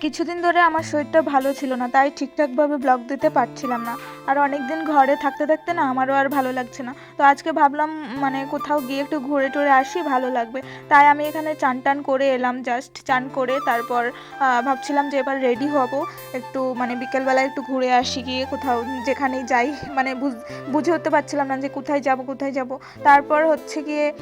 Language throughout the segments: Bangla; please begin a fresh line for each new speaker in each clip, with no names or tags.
কিছুদিন ধরে আমার শরীরটা ভালো ছিল না, তাই ঠিকঠাকভাবে ব্লগ দিতে পারছিলাম না। আর অনেক দিন ঘরে থাকতে থাকতে না আমারও আর ভালো লাগছে না। তো আজকে ভাবলাম মানে কোথাও গিয়ে একটু ঘুরে টুরে আসি, ভালো লাগবে। তাই আমি এখানে চান টান করে এলাম জাস্ট চান করে তারপর ভাবছিলাম যে এবার রেডি হব। একটু মানে বিকেলবেলা একটু ঘুরে আসি, গিয়ে কোথাও, যেখানেই যাই মানে বুঝ- বুঝে উঠতে পারছিলাম না যে কোথায় যাব কোথায় যাব। তারপর হচ্ছে গিয়ে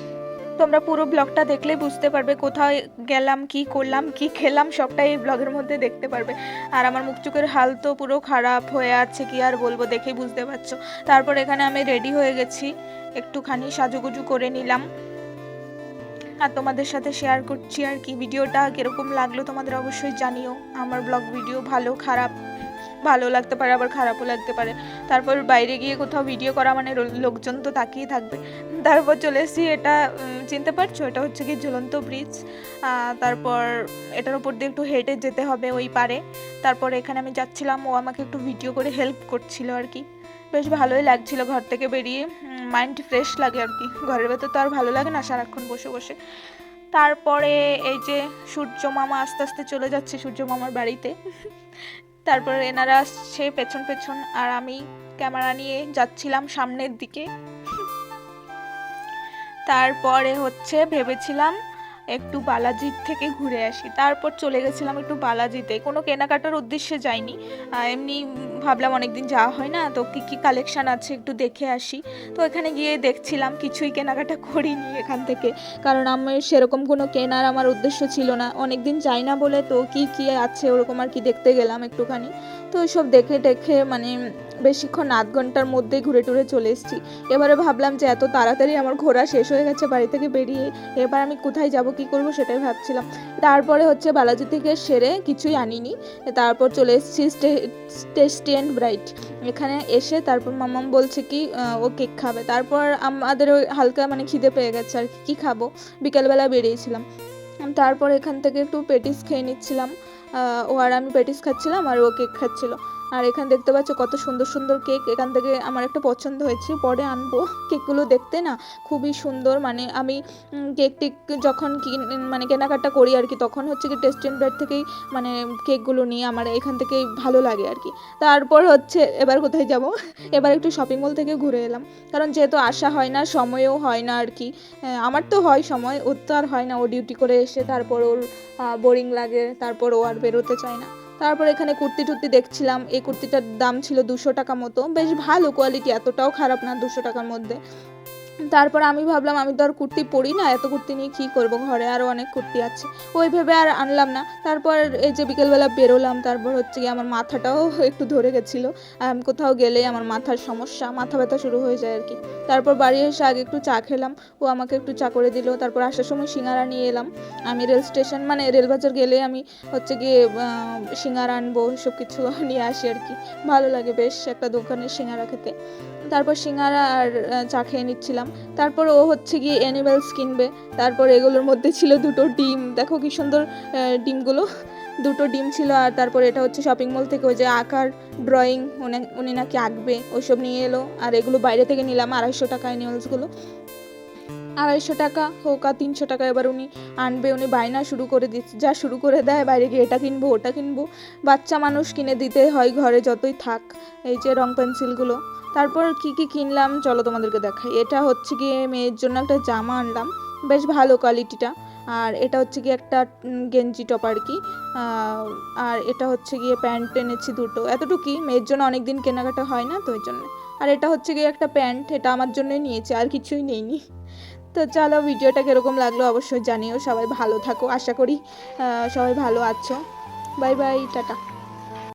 তোমরা পুরো ব্লগটা দেখলে বুঝতে পারবে কোথায় গেলাম, কি করলাম, কি খেলাম, সবটাই এই ব্লগের মধ্যে দেখতে পারবে। আর আমার মুখ হাল তো পুরো খারাপ হয়ে আছে, কি আর বলব দেখেই বুঝতে পারছ। তারপর এখানে আমি রেডি হয়ে গেছি, একটুখানি সাজুগুজু করে নিলাম। আর তোমাদের সাথে শেয়ার করছি আর কি, ভিডিওটা কীরকম লাগল তোমাদের অবশ্যই জানিও। আমার ব্লগ ভিডিও ভালো, খারাপ, ভালো লাগতে পারে, আবার খারাপও লাগতে পারে। তারপর বাইরে গিয়ে কোথাও ভিডিও করা মানে লোকজন তো তাকিয়ে থাকবে। তারপর চলে এসেছি, এটা চিনতে পারছ? এটা হচ্ছে কি ঝুলন্ত ব্রিজ তারপর এটার উপর দিয়ে একটু হেঁটে যেতে হবে ওই পারে। তারপর এখানে আমি যাচ্ছিলাম, ও আমাকে একটু ভিডিও করে হেল্প করছিল আর কি। বেশ ভালোই লাগছিল ঘর থেকে বেরিয়ে মাইন্ড ফ্রেশ লাগে আর কি। ঘরের ভেতর তো আর ভালো লাগে না সারাক্ষণ বসে বসে। তারপরে এই যে সূর্য মামা আস্তে আস্তে চলে যাচ্ছে, সূর্য মামার বাড়িতে। তারপরে এনারা আসছে পেছন পেছন, আর আমি ক্যামেরা নিয়ে যাচ্ছিলাম সামনের দিকে। তারপরে হচ্ছে ভেবেছিলাম একটু বালাজির থেকে ঘুরে আসি। তারপর চলে গেছিলাম একটু বালাজিতে। কোনো কেনাকাটার উদ্দেশ্যে যাইনি। এমনি ভাবলাম অনেকদিন যাওয়া হয় না, তো কী কী কালেকশান আছে একটু দেখে আসি। তো এখানে গিয়ে দেখছিলাম, কিছুই কেনাকাটা করিনি এখান থেকে। কারণ আমার সেরকম কোনো কেনার আমার উদ্দেশ্য ছিল না। অনেক দিন যাই না বলে তো কি কি আছে ওরকম আর কি দেখতে গেলাম একটুখানি। তো সব দেখে দেখে মানে বেশিক্ষণ আধ ঘণ্টার মধ্যেই ঘুরে টুরে চলে এসেছি। এবারে ভাবলাম যে এত তাড়াতাড়ি আমার ঘোরা শেষ হয়ে গেছে, বাড়ি থেকে বেরিয়ে এবার আমি কোথায় যাব, কি করব সেটাই ভাবছিলাম। তারপরে হচ্ছে বালাজি থেকে সেরে কিছুই আনিনি, তারপর চলে এসেছি টেস্টি অ্যান্ড ব্রাইট। এখানে এসে তারপর মামাম বলছে কি ও কেক খাবে। তারপর আমাদের ওই হালকা মানে খিদে পেয়ে গেছে আর কি খাব? বিকেলবেলা বেরিয়েছিলাম। তারপর এখান থেকে একটু পেটিস খেয়ে নিচ্ছিলাম। ও আর আমি পেটিস খাচ্ছিলাম আর ও কেক খাচ্ছিল। আর এখানে দেখতে পাচ্ছ কত সুন্দর সুন্দর কেক। এখান থেকে আমার একটা পছন্দ হয়েছে। পরে আনব। কেকগুলো দেখতে না খুবই সুন্দর। মানে আমি কেক টেক যখন মানে কেনাকাটা করি আর কি, তখন হচ্ছে কি টেস্ট অ্যান্ড ব্রেড থেকেই মানে কেকগুলো নিয়ে আমার এখান থেকেই ভালো লাগে আর কি। তারপর হচ্ছে এবার কোথায় যাব? এবার একটু শপিং মল থেকে ঘুরে এলাম। কারণ যেহেতু আসা হয় না, সময়ও হয় না আর কি। আমার তো হয় সময়, ওর তো আর হয় না। ও ডিউটি করে এসে তারপর ওর বোরিং লাগে। তারপর ও আর বেরোতে চায় না। তারপর এখানে কুর্তি টুর্তি দেখছিলাম। এই কুর্তিটার দাম ছিল দুশো টাকা মতো। বেশ ভালো কোয়ালিটি এতটাও খারাপ না দুশো টাকার মধ্যে। তারপর আমি ভাবলাম, আমি তো আর কুর্তি পরি না, এত কুর্তি নিয়ে কী করব? ঘরে আরও অনেক কুর্তি আছে। ওই ভেবে আর আনলাম না। তারপর এই যে বিকেলবেলা বেরোলাম, তারপর হচ্ছে গিয়ে আমার মাথাটাও একটু ধরে গেছিল। আমি, কোথাও গেলেই আমার মাথার সমস্যা, মাথা ব্যথা শুরু হয়ে যায় আর কি। তারপর বাড়ি এসে আগে একটু চা খেলাম। ও আমাকে একটু চা করে দিল। তারপর আসার সময় সিঙ্গারা নিয়ে এলাম। আমি রেল স্টেশন মানে রেলবাজার গেলে আমি হচ্ছে গিয়ে সিঙ্গারা আনব সব কিছু নিয়ে আসি আর কি। ভালো লাগে বেশ একটা দোকানের সিঙ্গারা খেতে। তারপর সিঙ্গারা আর চা খেয়ে নিচ্ছিলাম। তারপর ও হচ্ছে গিয়ে অ্যানিমেলস কিনবে। তারপর এগুলোর মধ্যে ছিল দুটো ডিম। দেখো কি সুন্দর ডিমগুলো। দুটো ডিম ছিল আর তারপর এটা হচ্ছে শপিং মল থেকে ওই যে আঁকার ড্রয়িং উনি নাকি আঁকবে, ওইসব নিয়ে এলো। আর এগুলো বাইরে থেকে নিলাম, আড়াইশো টাকা অ্যানিমেলসগুলো আড়াইশো টাকা, হোক আর তিনশো টাকা এবার উনি আনবে, উনি বায়না শুরু করে দিচ্ছে, যা শুরু করে দেয়, বাইরে গিয়ে এটা কিনবো, ওটা কিনবো। বাচ্চা মানুষ কিনে দিতে হয় ঘরে যতই থাক, এই যে রং পেন্সিলগুলো। তারপর কি কি কিনলাম, চলো তোমাদেরকে দেখাই। এটা হচ্ছে গিয়ে মেয়ের জন্য একটা জামা আনলাম, বেশ ভালো কোয়ালিটিটা আর এটা হচ্ছে গিয়ে একটা গেঞ্জি টপ আর কি। আর এটা হচ্ছে গিয়ে প্যান্ট এনেছি দুটো। এতটুকুই, মেয়ের জন্য অনেক দিন কেনাকাটা হয় না, তো ওই জন্য। আর এটা হচ্ছে গিয়ে একটা প্যান্ট, এটা আমার জন্যই নিয়েছি, আর কিছুই নেইনি। তো চলো ভিডিওটা কীরকম লাগল অবশ্যই জানিও। সবাই ভালো থাকো, আশা করি সবাই ভালো আছো। Bye bye, tata.